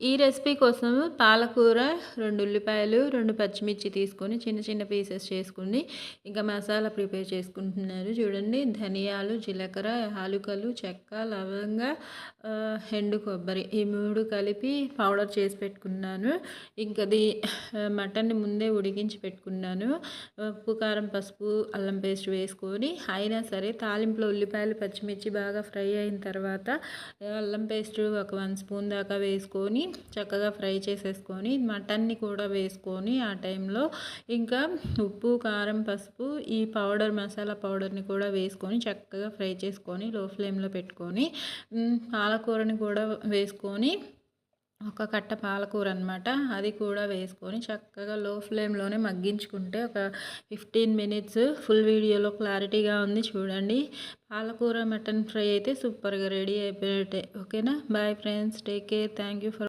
ఈ రెసిపీ కోసం పాలకూర రెండు ఉల్లిపాయలు రెండు పచ్చిమిర్చి తీసుకొని చిన్న చిన్న పీసెస్ చేసుకుని ఇంకా మసాలా ప్రిపేర్ చేసుకుంటున్నారు. చూడండి ధనియాలు జీలకర్ర ఆలుకలు చెక్క లవంగ ఎండు కొబ్బరి ఈ మూడు కలిపి పౌడర్ చేసి పెట్టుకున్నాను. ఇంకది మటన్ని ముందే ఉడికించి పెట్టుకున్నాను. ఉప్పు కారం పసుపు అల్లం పేస్ట్ వేసుకొని అయినా సరే తాలింపులో ఉల్లిపాయలు పచ్చిమిర్చి బాగా ఫ్రై అయిన తర్వాత అల్లం పేస్ట్ ఒక వన్ స్పూన్ దాకా వేసుకొని చక్కగా ఫ్రై చేసేసుకొని మటన్ని కూడా వేసుకొని ఆ టైంలో ఇంకా ఉప్పు కారం పసుపు ఈ పౌడర్ మసాలా పౌడర్ని కూడా వేసుకొని చక్కగా ఫ్రై చేసుకొని లో ఫ్లేమ్లో పెట్టుకొని పాలకూరని కూడా వేసుకొని ఒక కట్ట పాలకూర అనమాట అది కూడా వేసుకొని చక్కగా లో ఫ్లేమ్లోనే మగ్గించుకుంటే ఒక ఫిఫ్టీన్ మినిట్స్ ఫుల్ వీడియోలో క్లారిటీగా ఉంది చూడండి. పాలకూర మటన్ ఫ్రై అయితే సూపర్గా రెడీ అయిపోయినట్టే. ఓకేనా? Bye friends. Take care. Thank you for